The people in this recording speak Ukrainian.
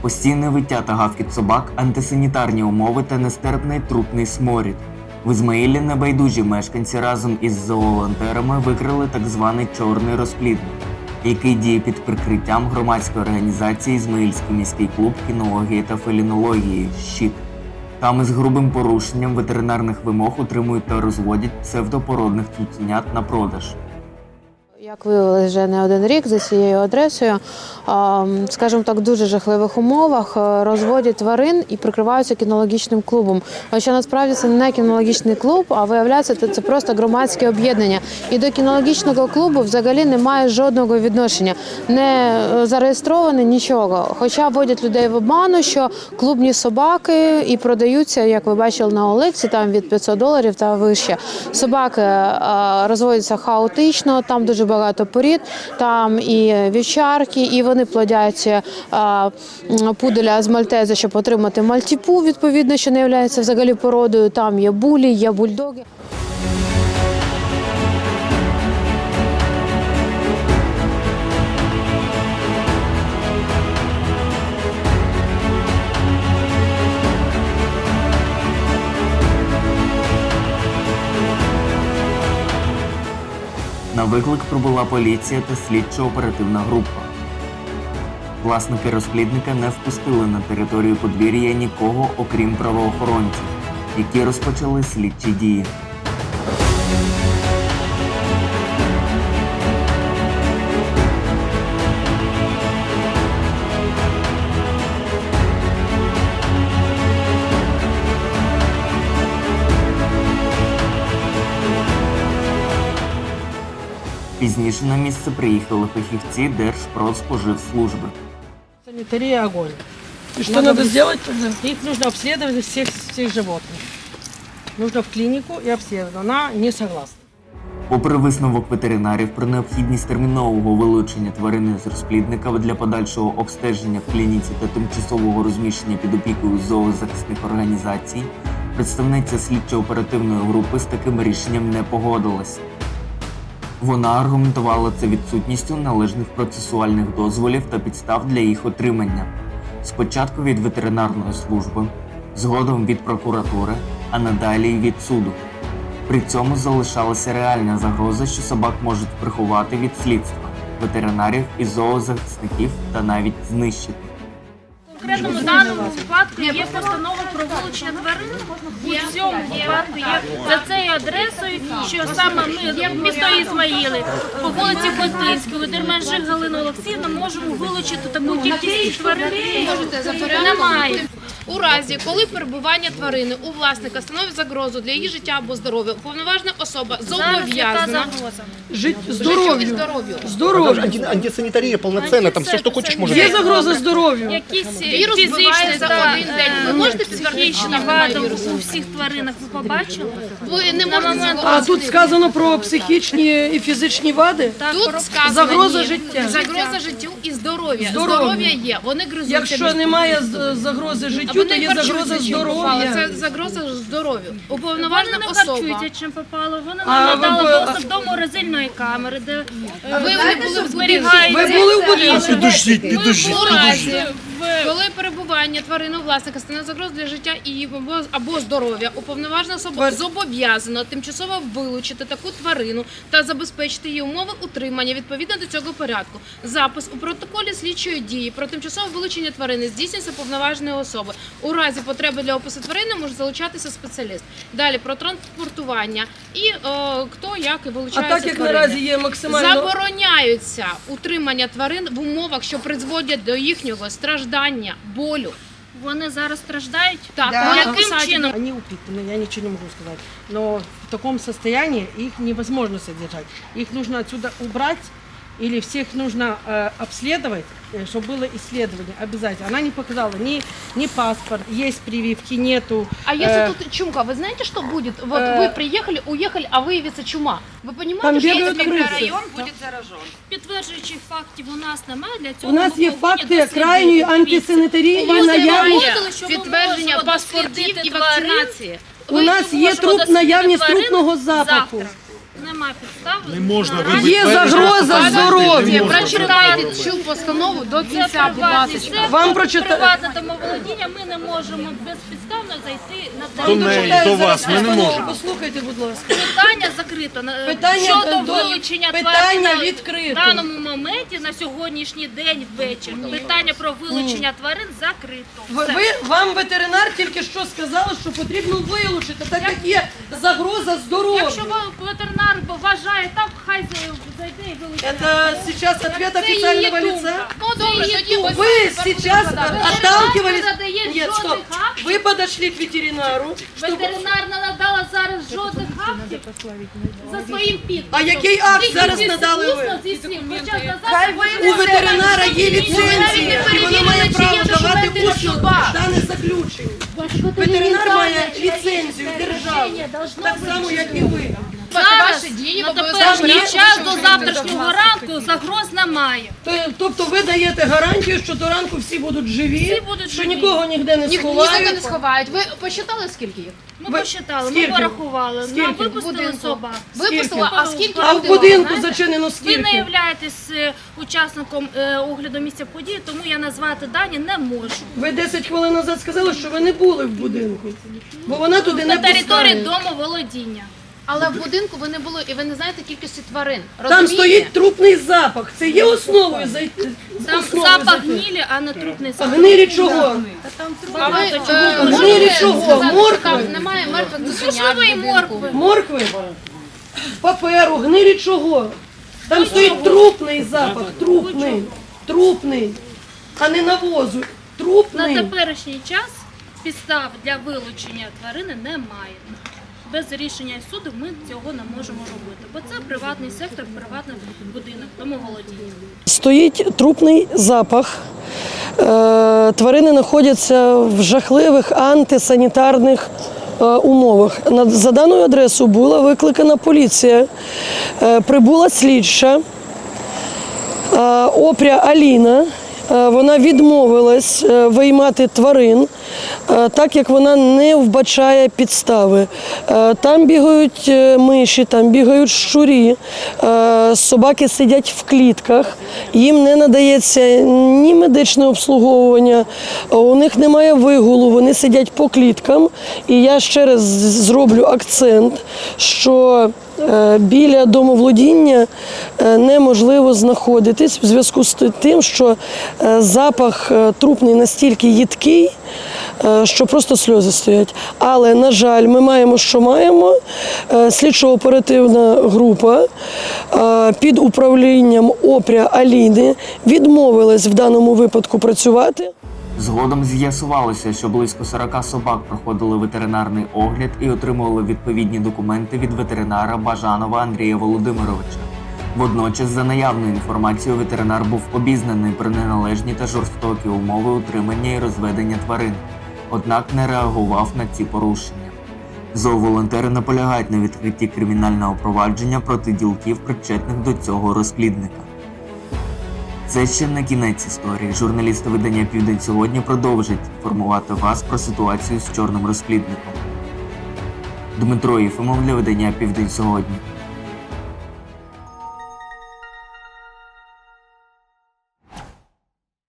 Постійне виття та гавкіт собак, антисанітарні умови та нестерпний трупний сморід. В Ізмаїлі небайдужі мешканці разом із зооволонтерами викрили так званий чорний розплідник, який діє під прикриттям громадської організації Ізмаїльський міський клуб кінології та фелінології «Щит». Там із грубим порушенням ветеринарних вимог утримують та розводять псевдопородних цуценят на продаж. Як виявилось вже не один рік за цією адресою, скажімо так, в дуже жахливих умовах е, розводять тварин і прикриваються кінологічним клубом. Хоча насправді це не кінологічний клуб, а виявляється, це, просто громадське об'єднання. І до кінологічного клубу взагалі немає жодного відношення, не е, зареєстроване нічого. Хоча вводять людей в обману, що клубні собаки і продаються, як ви бачили на Олексі, там від 500 доларів та вище. Собаки е, розводяться хаотично, там дуже багато порід, там і вівчарки, і вони плодять е, пуделя з мальтези, щоб отримати мальтіпу, відповідно, що не є взагалі породою. Там є булі, є бульдоги. На виклик прибула поліція та слідчо-оперативна група. Власники розплідника не впустили на територію подвір'я нікого, окрім правоохоронців, які розпочали слідчі дії. Пізніше на місце приїхали фахівці Держпродспоживслужби. Санитария огонь. И что надо сделать тогда? Их нужно обследовать всех, всех животных. Нужно в клинику и обследовать. Она не согласна. Попри висновок ветеринарів про необхідність термінового вилучення тварини з розплідника для подальшого обстеження в клініці та тимчасового розміщення під опікою зоозахисних організацій, представниця слідчо-оперативної групи з таким рішенням не погодилась. Вона аргументувала це відсутністю належних процесуальних дозволів та підстав для їх отримання. Спочатку від ветеринарної служби, згодом від прокуратури, а надалі й від суду. При цьому залишалася реальна загроза, що собак можуть приховати від слідства, ветеринарів і зоозахисників та навіть знищити. В даному випадку є постанова про вилучення тварин. У цьому випадку є за цією адресою, що саме ми, місто Ізмаїли, по вулиці Хотинської, дерманжик Галина Олексіївна, можемо вилучити таку кількість тварин. Немає. У разі, коли перебування тварини у власника становить загрозу для її життя або здоров'я, уповноважена особа зобов'язана? Жить здоров'ю. здоров'ю. Здоров'ю. Анти- антисанитария там все, что хочешь, может Є загроза здоров'ю. Якісь Вірус фізичні за один день. Ви можете підтвердити, що там немає вірусу? у всіх тваринах ви побачили? Ви не можете А тут сказано про психічні і фізичні вади. Тут сказано Загроза життя. Загроза життю і здоров'я. Здоров'я. Є. Вони гризуться. Якщо немає загрози життю, вони то є харчуються загроза чим попало. здоров'я. Це загроза здоров'ю. Вони Уповноважена не особа. харчуються, чим попало. Вони А нам ви надали б- доступ до морозильної камери, де А ви не були в зберігається. Ви були в будинку? Підождіть, підождіть, У разі, коли перебування тварини у власника стане загроз для життя і або, або здоров'я, уповноважена особа Твар- зобов'язана тимчасово вилучити таку тварину та забезпечити її умови утримання відповідно до цього порядку. Запис у протоколі слідчої дії про тимчасове вилучення тварини здійснюється повноваженою особи. У разі потреби для опису тварини може залучатися спеціаліст. Далі про транспортування і е, хто як і А так як тварини. наразі є максимально Забороняються утримання тварин в умовах, що призводять до їхнього страждання, болю. Вони зараз страждають. Так, Да. яким яким чином? Они упитаны, я ничего не могу сказать. Но в таком состоянии их невозможно содержать. Их нужно отсюда убрать или всех нужно э, обследовать, э, чтобы было исследование обязательно. Она не показала ни, ни паспорт, есть прививки, нету. А если Э, тут чумка, вы знаете, что будет? Вот э, вы приехали, уехали, а выявится чума. Вы понимаете, там что бігають это криси. Підтверджуючих фактів у нас немає. Для цього У нас ми є повинні факти дослідити. крайньої антисанітарії у і вас наявність. немає Доводили, що ми підтвердження можемо паспортів дослідити і тварин. вакцинації. У нас є можемо труп дослідити наявність тварин трупного запаху. завтра. Немає. підстав. Не можна вибити Є загроза здоров'ю. Прочитайте цю постанову до кінця, будь ласка. Вам прочита- приватне домоволодіння, ми не можемо безпідставно зайти на До неї, до вас ми не можемо. Послухайте, будь ласка. Питання закрито. Питання Щодо до- вилучення питання тварин відкрито. в даному моменті на сьогоднішній день вечір. Питання про вилучення тварин закрито. Ви, Все. ви вам ветеринар тільки що сказали, що потрібно вилучити, так як є загроза здоров'ю. Якщо ви- ветеринар вважає так, хай зайде і вилучить. Это сейчас ответ Це її официального думка. лица. Ну добре, Це тоді її ось Вы тепер сейчас будемо подати. отталкивались... не надає Нет, стоп. жодних актів. Вы подошли к ветеринару, чтобы... Ветеринар не надала зараз жодних актів за своїм підписом. А який акт Тільки зараз зі надали ви? усно, зі слів. Хоча сказати, У ветеринара є навіть не ліцензія, і вона має перевірили, чи право є давати документи на усно собак. дане заключення. Ветеринар має ліцензію держави, так само, як і ви. Зараз, Ваші дії на обов'язковому теперішній порядку час до завтрашнього ранку загроз немає. То- Тобто ви даєте гарантію, що до ранку всі будуть живі, Всі будуть що живі. нікого ніде не Ні- Нікого не сховають. сховають. Ви посчитали скільки їх? Ми Ви- посчитали, ми скільки? порахували. Скільки? Нам випустили Будинку. собак. Випустили, а скільки А в будинку знаєте? зачинено Ви скільки? не являєтесь е, учасником е, огляду місця події, тому я назвати дані не можу. Ви 10 хвилин назад сказали, що ви не були в будинку, бо вона туди не На території пускає. домоволодіння. Але в будинку ви не були і ви не знаєте кількості тварин. Там Розумієте? стоїть трупний запах. Це є основою зайти. Там основою запах зайти. гнілі, а не трупний А запах. гнилі чого? А ви е, Гнилі можете чого? сказати, що Моркви? там немає мертвих і в будинку? моркви. Моркви? Паперу, гнилі чого? Там стоїть трупний запах, трупний, трупний, а не навозу. На Трупний. теперішній час підстав для вилучення тварини немає. Без рішення суду ми цього не можемо робити, бо це приватний сектор, приватний будинок, тому домоволодіння. Стоїть трупний запах. Е, Тварини знаходяться в жахливих антисанітарних е, умовах. За даною адресою була викликана поліція, Е, прибула слідча опря Аліна. Е, Вона відмовилась е, виймати тварин, е, так як вона не вбачає підстави. Там бігають миші, там бігають щурі, собаки сидять в клітках, їм не надається ні медичне обслуговування, у них немає вигулу, вони сидять по кліткам. І я ще раз зроблю акцент, що Біля домоволодіння е, неможливо знаходитись в зв'язку з тим, що е, запах е, трупний настільки їдкий, е, що просто сльози стоять. Але, на жаль, ми маємо, що маємо. Е, Слідчо-оперативна група е, під управлінням опря Аліни відмовилась в даному випадку працювати. Згодом з'ясувалося, що близько 40 собак проходили ветеринарний огляд і отримували відповідні документи від ветеринара Бажанова Андрія Володимировича. Водночас, за наявною інформацією, ветеринар був обізнаний про неналежні та жорстокі умови утримання і розведення тварин, однак не реагував на ці порушення. Зооволонтери наполягають на відкритті кримінального провадження проти ділків, причетних до цього розплідника. Це ще не кінець історії. Журналісти видання Південь сьогодні продовжать інформувати вас про ситуацію з чорним розплідником. Дмитро Єфимов для видання Південь сьогодні.